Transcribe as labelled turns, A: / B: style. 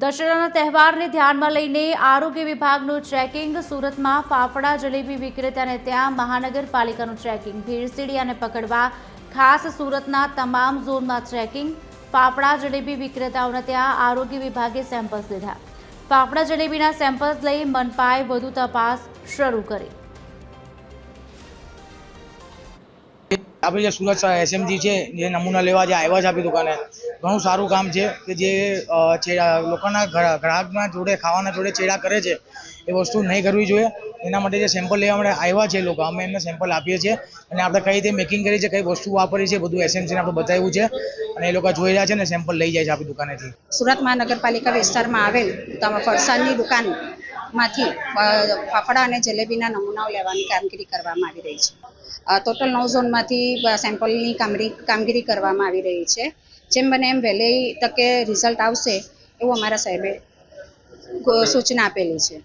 A: દશેરાના તહેવારને ધ્યાનમાં લઈને આરોગ્ય વિભાગનું ચેકિંગ, સુરતમાં ફાફડા જલેબી વિક્રેતાને ત્યાં મહાનગરપાલિકાનું ચેકિંગ ભીડસીડિયાને પકડવા ખાસ સુરતના તમામ ઝોનમાં ચેકિંગ, ફાફડા જલેબી વિક્રેતાઓને ત્યાં આરોગ્ય વિભાગે સેમ્પલ્સ લીધા. ફાફડા જલેબીના સેમ્પલ્સ લઈ મનપાએ વધુ તપાસ શરૂ કરી.
B: આપણે જે સુરત એસએમજી છે, જે નમૂના લેવા જે આવ્યા છે આપણી દુકાને, ઘણું સારું કામ છે કે જે લોકોના ગ્રા- ગ્રાહકના જોડે, ખાવાના જોડે ચેડા કરે છે, એ વસ્તુ નહીં કરવી જોઈએ. એના માટે જે સેમ્પલ લેવા માટે આવ્યા છે લોકો, અમે એમને સેમ્પલ આપીએ છીએ અને આપણે કઈ રીતે મેકિંગ કરી છે, કઈ વસ્તુ વાપરી છે, બધું એસએમસીને આપણે બતાવ્યું છે અને એ લોકો જોઈ રહ્યા છે ને સેમ્પલ લઈ જાય છે આપણી દુકાનેથી.
C: સુરત મહાનગરપાલિકા વિસ્તારમાં આવેલ ફરસાણની દુકાનમાંથી અ, ફાફડા અને જલેબીના નમૂનાઓ લેવાની કામગીરી કરવામાં આવી રહી છે. ટોટલ નવ ઝોનમાંથી સેમ્પલની કામગીરી કામગીરી કરવામાં આવી રહી છે. જેમ બને એમ વહેલી તકે રિઝલ્ટ આવશે એવું અમારા સાહેબે સૂચના આપેલી છે.